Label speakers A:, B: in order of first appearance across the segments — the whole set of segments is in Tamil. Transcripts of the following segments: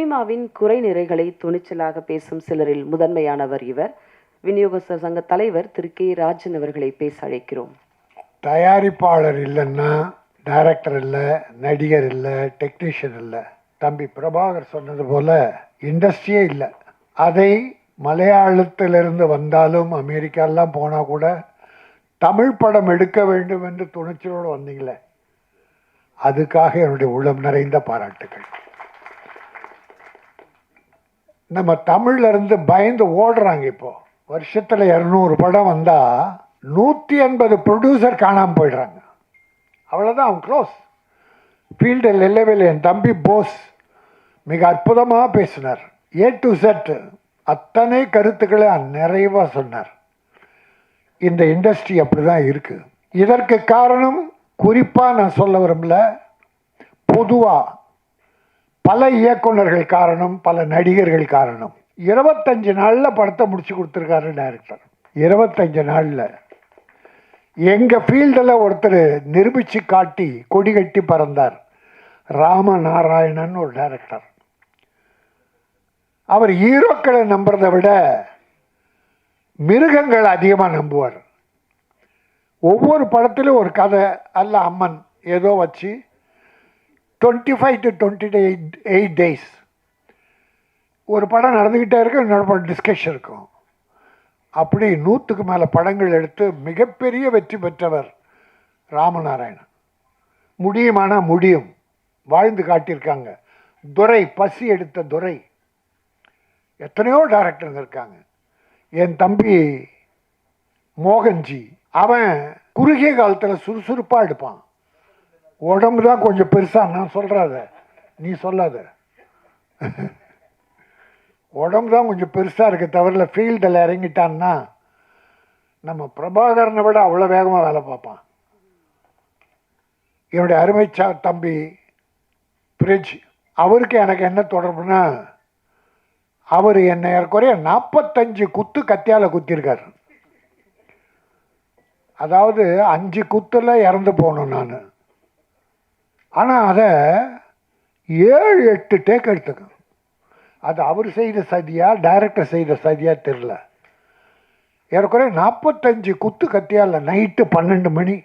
A: சினிமாவின் குறை நிறைகளை துணிச்சலாக பேசும் சிலரில் முதன்மையானவர் இவர். விநியோகஸ்தர் சங்க தலைவர் திரு கே. ராஜன் அவர்களை பேச அழைக்கிறோம்
B: தயாரிப்பாளர் இல்லைன்னா டைரக்டர் இல்லை நடிகர் இல்லை டெக்னீஷியன் இல்லை. தம்பி பிரபாகர் சொன்னது போல இண்டஸ்ட்ரியே இல்லை. அதை மலையாளத்திலிருந்து வந்தாலும் அமெரிக்காலாம் போனால் கூட தமிழ் படம் எடுக்க வேண்டும் என்று துணிச்சலோடு வந்தீங்களே. அதுக்காக என்னுடைய உள்ளம் நிறைந்த பாராட்டுகள் நம்ம தமிழ்ல இருந்து பயந்து ஓடுறாங்க இப்போ. வருஷத்தில் இரநூறு படம் வந்தால் நூற்றி எண்பது ப்ரொடியூசர் காணாமல் போயிடுறாங்க. அவ்வளோதான் அவன் க்ளோஸ் ஃபீல்டில் இல்லவே என் தம்பி போஸ் மிக அற்புதமாக பேசினார். ஏ டு செட் அத்தனை கருத்துக்களை நிறைவாக சொன்னார். இந்த இண்டஸ்ட்ரி அப்படி தான் இருக்குது இதற்கு காரணம் குறிப்பாக நான் சொல்ல விரும்பல பொதுவாக பல இயக்குனர்கள் காரணம் பல நடிகர்கள் காரணம். இருபத்தஞ்சு நாளில் படத்தை முடிச்சு கொடுத்துருக்காரு டைரக்டர் இருபத்தஞ்சு நாளில். எங்கள் ஃபீல்டில் ஒருத்தர் நிரூபித்து காட்டி கொடி கட்டி பறந்தார். ராமநாராயணன் ஒரு டைரக்டர் அவர் ஹீரோக்களை நம்புறதை விட மிருகங்கள் அதிகமாக நம்புவார். ஒவ்வொரு படத்திலும் ஒரு கதை அல்ல அம்மன் ஏதோ வச்சு twenty five to twenty eight eight days ஒரு படம் நடந்துக்கிட்டே இருக்கும் இன்னொரு படம் டிஸ்கஷன் இருக்கும். அப்படி நூற்றுக்கு மேலே படங்கள் எடுத்து மிகப்பெரிய வெற்றி பெற்றவர் ராமநாராயணன். முடியுமானா முடியும். வாழ்ந்து காட்டியிருக்காங்க. துரை பசி எடுத்த துரை. எத்தனையோ டேரக்டருங்க இருக்காங்க. என் தம்பி மோகன்ஜி அவன் குறுகிய காலத்தில் சுறுசுறுப்பாக எடுப்பான். உடம்பு தான் கொஞ்சம் பெருசாக நான் சொல்கிறாத நீ சொல்லாத. உடம்பு தான் கொஞ்சம் பெருசாக இருக்க தவிர ஃபீல்டில் இறங்கிட்டான்னா நம்ம பிரபாகரனை விட அவ்வளோ வேகமாக வேலை பார்ப்பான். என்னுடைய அருமைச்சா தம்பி பிரிட்ஜ் அவருக்கு எனக்கு என்ன தொடர்புனா அவர் என்னை ஏறக்குறைய நாற்பத்தஞ்சு குத்து கத்தியால் குத்திருக்கார் அதாவது அஞ்சு குத்தில் இறந்து போகணும் நான். ஆனால் அதை ஏழு எட்டு டேக் எடுத்துக்கும் அது அவர் செய்த சதியாக டைரக்டர் செய்த சதியாக தெரில ஏறக்குறைய நாற்பத்தஞ்சு குத்து கத்தியால் நைட்டு பன்னெண்டு மணி.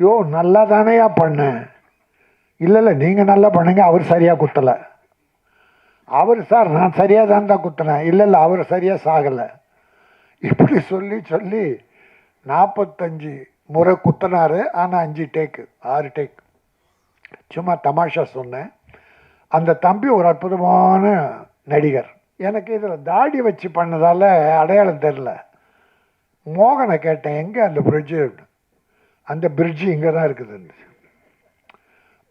B: யோ நல்லா தானேயா பண்ணேன் இல்லை இல்லை நீங்கள் நல்லா பண்ணுங்க அவர் சரியாக குத்தலை. அவர் சார் நான் சரியாக தான் தான் குத்தினேன். இல்லை இல்லை அவர் சரியாக சாகலை. இப்படி சொல்லி சொல்லி நாற்பத்தஞ்சு முறை குத்தினாரு ஆனால் அஞ்சு டேக்கு ஆறு டேக் சும்மா தமாஷா சொன்னேன். அந்த தம்பி ஒரு அற்புதமான நடிகர். எனக்கு இதில் தாடி வச்சு பண்ணதால் அடையாளம் தெரில மோகனை கேட்டேன் எங்கே அந்த பிரிட்ஜு அந்த பிரிட்ஜு இங்கே தான் இருக்குது.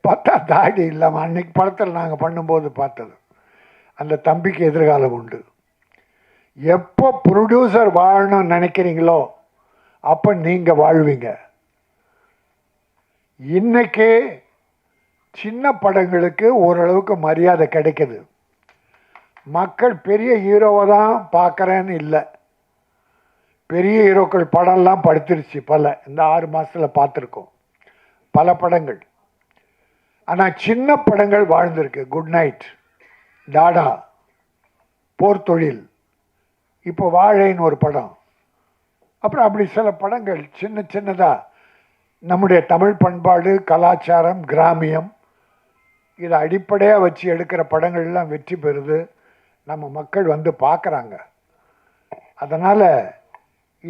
B: பார்த்தா தாடி இல்லாமல் அன்னைக்கு படத்தில் நாங்கள் பண்ணும்போது பார்த்தது. அந்த தம்பிக்கு எதிர்காலம் உண்டு. எப்போ ப்ரொடியூசர் வாழணும்னு நினைக்கிறீங்களோ அப்போ நீங்கள் வாழ்வீங்க. இன்னைக்கு சின்ன படங்களுக்கு ஓரளவுக்கு மரியாதை கிடைக்குது. மக்கள் பெரிய ஹீரோவை தான் பார்க்குறேன்னு இல்லை. பெரிய ஹீரோக்கள் படம்லாம் படுத்துருச்சு பல. இந்த ஆறு மாதத்தில் பார்த்துருக்கோம். பல படங்கள். ஆனால் சின்ன படங்கள் வாழ்ந்திருக்கு. குட் நைட் டாடா போர் தொழில் இப்போ வாழைன்னு ஒரு படம். அப்புறம் அப்படி சில படங்கள் சின்ன சின்னதாக நம்முடைய தமிழ் பண்பாடு கலாச்சாரம் கிராமியம் இதை அடிப்படையாக வச்சு எடுக்கிற படங்கள்லாம் வெற்றி பெறுது. நம்ம மக்கள் வந்து பார்க்குறாங்க. அதனால்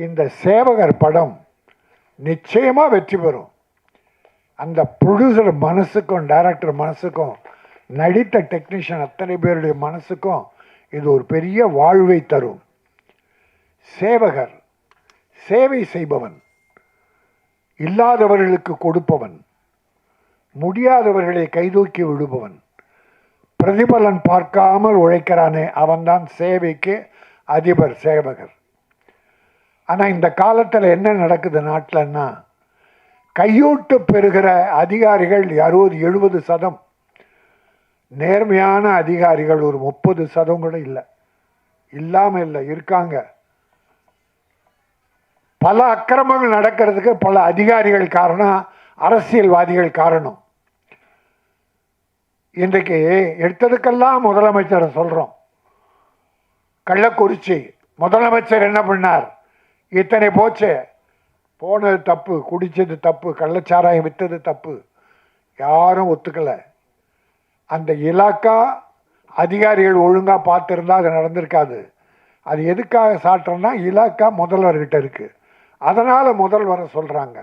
B: இந்த சேவகர் படம் நிச்சயமாக வெற்றி பெறும். அந்த ப்ரொடியூசர் மனசுக்கும் டைரக்டர் மனசுக்கும் நடித்த டெக்னீஷியன் அத்தனை பேருடைய மனசுக்கும் இது ஒரு பெரிய வாழ்வை தரும். சேவகர் சேவை செய்பவன் இல்லாதவர்களுக்கு கொடுப்பவன் முடியாதவர்களை கைதூக்கி விடுபவன். பிரதிபலன் பார்க்காமல் உழைக்கிறானே அவன்தான் சேவைக்கு அதிபர் சேவகர். ஆனால் இந்த காலத்தில் என்ன நடக்குது நாட்டிலன்னா கையூட்டு பெறுகிற அதிகாரிகள் அறுபது எழுபது சதம். நேர்மையான அதிகாரிகள் ஒரு முப்பது சதம் கூட இல்லை. இல்லாமல் இல்லை இருக்காங்க. பல அக்கிரமங்கள் நடக்கிறதுக்கு பல அதிகாரிகள் காரணம் அரசியல்வாதிகள் காரணம். இன்றைக்கு எடுத்ததுக்கெல்லாம் முதலமைச்சரை சொல்கிறோம் கள்ளக்குறிச்சி முதலமைச்சர் என்ன பண்ணார்? இத்தனை போச்சு. போனது தப்பு குடித்தது தப்பு கள்ளச்சாராயம் விற்றது தப்பு. யாரும் ஒத்துக்கலை. அந்த இலாக்கா அதிகாரிகள் ஒழுங்காக பார்த்துருந்தா அது நடந்திருக்காது. அது எதுக்காக சாட்டுறோன்னா இலாக்கா முதல்வர்கிட்ட இருக்குது அதனால் முதல்வரை சொல்கிறாங்க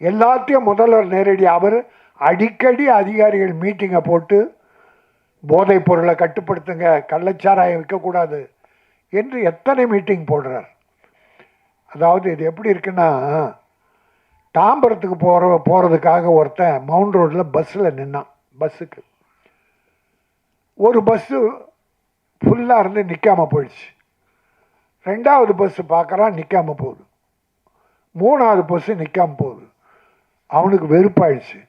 B: எல்லாத்தையும் முதல்வர் நேரடி அவர் அடிக்கடி அதிகாரிகள் மீட்டிங்கை போட்டு போதைப் பொருளை கட்டுப்படுத்துங்க கள்ளச்சாராயம் விற்கக்கூடாது என்று எத்தனை மீட்டிங் போடுறார். அதாவது இது எப்படி இருக்குன்னா தாம்பரத்துக்கு போகிற போகிறதுக்காக ஒருத்தன் மவுண்ட் ரோட்டில் பஸ்ஸில் நின்னான் பஸ்ஸுக்கு ஒரு பஸ்ஸு ஃபுல்லாக இருந்து நிற்காம போயிடுச்சு. ரெண்டாவது பஸ்ஸு பார்க்குறான் நிற்காமல் போகுது. மூணாவது பஸ்ஸு நிற்காம போகுது. அவனுக்கு வெறுப்பாயிடுச்சு.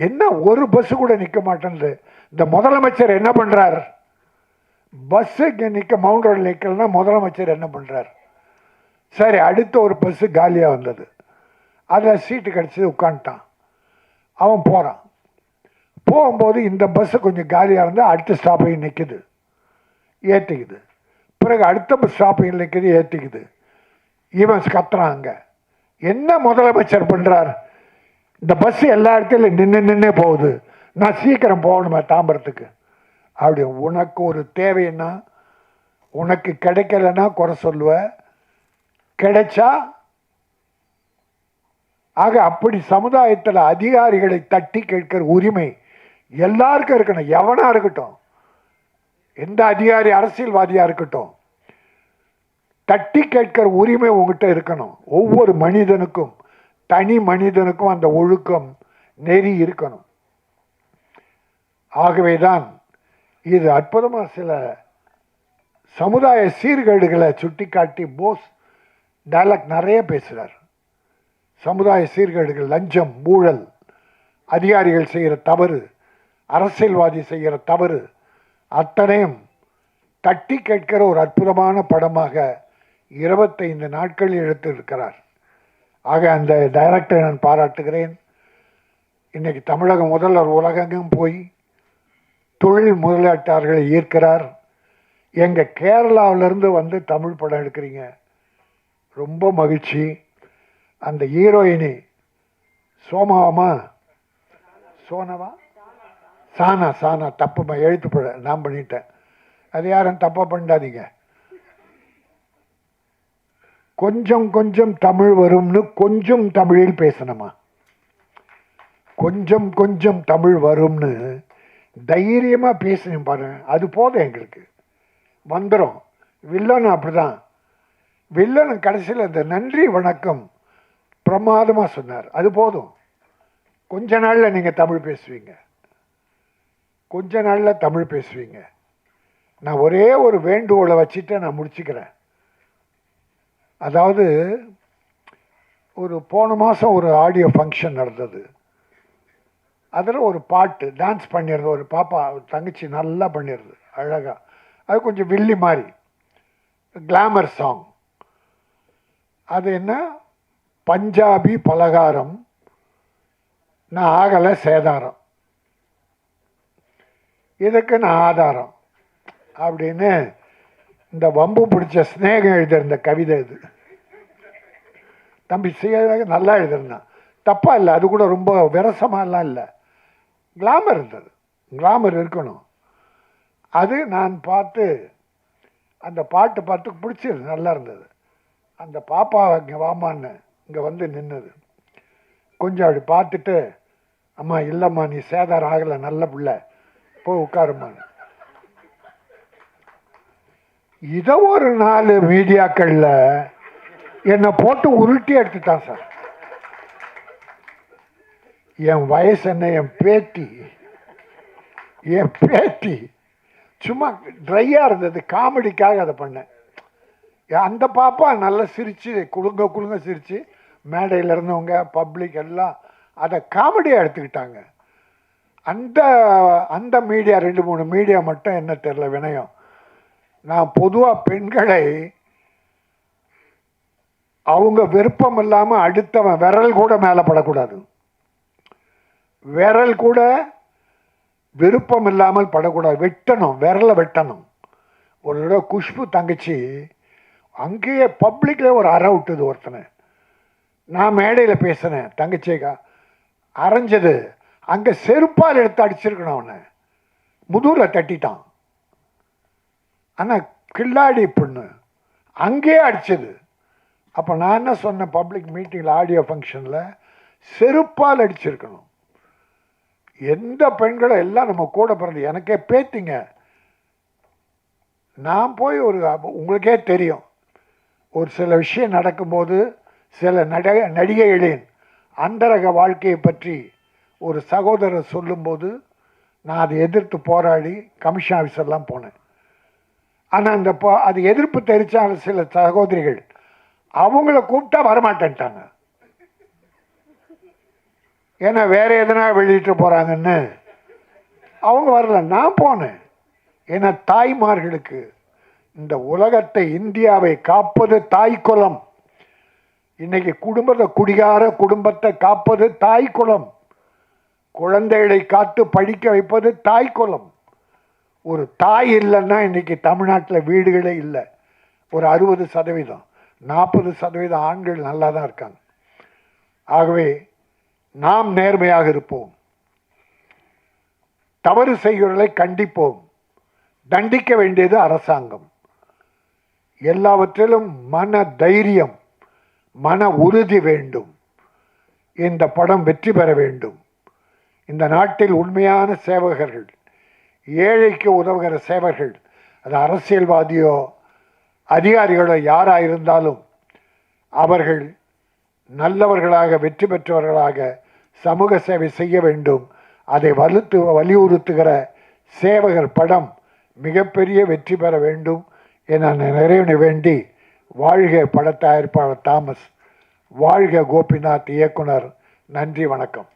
B: என்ன ஒரு பஸ்ஸு கூட நிற்க மாட்டேங்குது இந்த முதலமைச்சர் என்ன பண்ணுறார் பஸ்ஸு இங்கே நிற்க மவுண்ட் ரோடில் நிற்கலன்னா முதலமைச்சர் என்ன பண்ணுறார் சரி அடுத்த ஒரு பஸ்ஸு காலியாக வந்தது. அதில் சீட்டு கிடச்சி உட்காந்துட்டான் அவன் போகிறான் போகும்போது இந்த பஸ்ஸு கொஞ்சம் காலியாக இருந்தால் அடுத்த ஸ்டாப்பையும் நிற்குது ஏற்றிக்குது பிறகு அடுத்த பஸ் ஸ்டாப்பையும் நிற்குது ஏற்றிக்குது இவன் கத்துறான் அங்கே. என்ன முதலமைச்சர் பண்ணுறார் இந்த பஸ் எல்லா இடத்துலையும் நின்று நின்று போகுது. நான் சீக்கிரம் போகணுமே தாம்பரத்துக்கு. அப்படி உனக்கு ஒரு தேவைன்னா உனக்கு கிடைக்கலன்னா குறை சொல்லுவ. கிடைச்சா ஆக அப்படி சமுதாயத்தில் அதிகாரிகளை தட்டி கேட்கிற உரிமை எல்லாருக்கும் இருக்கணும். எவனா இருக்கட்டும். எந்த அதிகாரி அரசியல்வாதியாக இருக்கட்டும். தட்டி கேட்கிற உரிமை உங்ககிட்ட இருக்கணும். ஒவ்வொரு மனிதனுக்கும். தனி மனிதனுக்கும் அந்த ஒழுக்கம் நெறி இருக்கணும். ஆகவே தான் இது அற்புதமாக சில சமுதாய சீர்கேடுகளை சுட்டிக்காட்டி போஸ் டைலாக் நிறைய பேசுகிறார் சமுதாய சீர்கேடுகள் லஞ்சம் ஊழல் அதிகாரிகள் செய்கிற தவறு அரசியல்வாதி செய்கிற தவறு அத்தனையும் தட்டி கேட்கிற ஒரு அற்புதமான படமாக இருபத்தைந்து நாட்களில் எடுத்திருக்கிறார். ஆக அந்த டைரக்டரை நான் பாராட்டுகிறேன். இன்றைக்கி தமிழக முதல்வர் உலகெங்கும் போய் தொழில் முதலீட்டாளர்களை ஈர்க்கிறார். எங்கள் கேரளாவிலேருந்து வந்து தமிழ் படம் எடுக்கிறீங்க. ரொம்ப மகிழ்ச்சி. அந்த ஹீரோயினி சோமாவாமா சோனவா? சானா சானா தப்புமா? எழுத்து பட. நான் பண்ணிட்டேன். அது யாரும் தப்பாக பண்ணாதீங்க கொஞ்சம் கொஞ்சம் தமிழ் வரும்னு கொஞ்சம் தமிழில் பேசணுமா? கொஞ்சம் கொஞ்சம் தமிழ் வரும்னு தைரியமாக பேசணும் பாருங்க அது போதும் எங்களுக்கு. வந்துடும் வில்லனும் அப்படிதான். வில்லனும் கடைசியில் இந்த நன்றி வணக்கம் பிரமாதமாக சொன்னார். அது போதும். கொஞ்ச நாளில் நீங்கள் தமிழ் பேசுவீங்க. கொஞ்ச நாளில் தமிழ் பேசுவீங்க. நான் ஒரே ஒரு வேண்டுகோளை வச்சுட்டு நான் முடிச்சுக்கிறேன். அதாவது ஒரு போன மாதம் ஒரு ஆடியோ ஃபங்க்ஷன் நடந்தது. அதில் ஒரு பாட்டு டான்ஸ் பண்ணிடுறது ஒரு பாப்பா ஒரு தங்கச்சி நல்லா பண்ணிடுது அழகாக அது கொஞ்சம் வில்லி மாதிரி கிளாமர் சாங் அது என்ன? பஞ்சாபி பலகாரம் நான் ஆகலை சேதாரம். இதுக்கு நான் ஆதாரம். அப்படின்னு இந்த வம்பு பிடிச்ச ஸ்நேகம் எழுதியிருந்த கவிதை இது. தம்பி செய்ய நல்லா எழுதிருந்தான் தப்பாக இல்லை அது கூட ரொம்ப விரசமாலாம் இல்லை. கிளாமர் இருந்தது. கிளாமர் இருக்கணும். அது நான் பார்த்து அந்த பாட்டு பார்த்து பிடிச்சது நல்லா இருந்தது. அந்த பாப்பா இங்கே வாமான்னு இங்கே வந்து நின்னது. கொஞ்சம் அப்படி பார்த்துட்டு அம்மா இல்லைம்மா நீ சேதாரம் ஆகலை நல்ல பிள்ளை. போய் உட்காருமான்னு இதை ஒரு நாலு மீடியாக்களில் என்னை போட்டு உருட்டி எடுத்துட்டான் சார். என் வயசு என்ன என் பேட்டி என் பேட்டி சும்மா ட்ரையாக இருந்தது காமெடிக்காக அதை பண்ணேன். அந்த பாப்பா நல்லா சிரித்து குலுங்க குலுங்க சிரித்து மேடையில் இருந்தவங்க பப்ளிக் எல்லாம் அதை காமெடியாக எடுத்துக்கிட்டாங்க. அந்த அந்த மீடியா ரெண்டு மூணு மீடியா மட்டும் என்ன தெரில வினயம். நான் பொதுவாக பெண்களை அவங்க விருப்பம் இல்லாமல் அடுத்தவன் விரல் கூட மேலே படக்கூடாது. விரல் கூட விருப்பம் இல்லாமல் படக்கூடாது. வெட்டணும் விரலை வெட்டணும். ஒரு தடவை குஷ்பு தங்கச்சி அங்கேயே பப்ளிக்கில் ஒரு அற விட்டுது ஒருத்தனை. நான் மேடையில் பேசினேன் தங்கச்சிக்கா அரைஞ்சது. அங்கே செருப்பால் எடுத்து அடிச்சிருக்கணும் அவனை. முதுகில் தட்டிட்டான். ஆனால் கில்லாடி பொண்ணு அங்கேயே அடிச்சது. அப்போ நான் என்ன சொன்னேன் பப்ளிக் மீட்டிங்கில் ஆடியோ ஃபங்க்ஷனில் செருப்பால் அடிச்சிருக்கணும். எந்த பெண்களும் எல்லாம் நம்ம கூட பிறந்து எனக்கே பேத்திங்க. நான் போய் ஒரு உங்களுக்கே தெரியும். ஒரு சில விஷயம் நடக்கும்போது சில நட நடிகைகளின் அந்தரக வாழ்க்கையை பற்றி ஒரு சகோதரர் சொல்லும்போது நான் அதை எதிர்த்து போராடி கமிஷன் ஆஃபீஸர்லாம் போனேன். ஆனால் அந்த போ அது எதிர்ப்பு தெரிச்சாங்க சில சகோதரிகள். அவங்கள கூப்பிட்டா வரமாட்டேன்ட்டாங்க. ஏன்னா வேற எதனா வெளியிட்டு போகிறாங்கன்னு அவங்க வரல. நான் போனேன். ஏன்னா தாய்மார்களுக்கு இந்த உலகத்தை இந்தியாவை காப்பது தாய் குலம். இன்னைக்கு குடும்பத்தை குடிகார குடும்பத்தை காப்பது தாய் குலம். குழந்தைகளை காத்து படிக்க வைப்பது தாய் குலம். ஒரு தாய் இல்லைன்னா இன்றைக்கி தமிழ்நாட்டில் வீடுகளே இல்லை. ஒரு அறுபது சதவீதம் நாற்பது சதவீதம் ஆண்கள் நல்லா தான் இருக்காங்க. ஆகவே நாம் நேர்மையாக இருப்போம். தவறு செய்கிறவர்களை கண்டிப்போம். தண்டிக்க வேண்டியது அரசாங்கம். எல்லாவற்றிலும் மன தைரியம் மன உறுதி வேண்டும். இந்த படம் வெற்றி பெற வேண்டும். இந்த நாட்டில் உண்மையான சேவகர்கள் ஏழைக்கு உதவுகிற சேவர்கள் அது அரசியல்வாதியோ அதிகாரிகளோ யாராக இருந்தாலும் அவர்கள் நல்லவர்களாக வெற்றி பெற்றவர்களாக சமூக சேவை செய்ய வேண்டும். அதை வலுத்து வலியுறுத்துகிற சேவகர் படம் மிகப்பெரிய வெற்றி பெற வேண்டும் என நிறைவு வேண்டி வாழ்க பட தயாரிப்பாளர் தாமஸ் வாழ்க கோபிநாத் இயக்குனர். நன்றி வணக்கம்.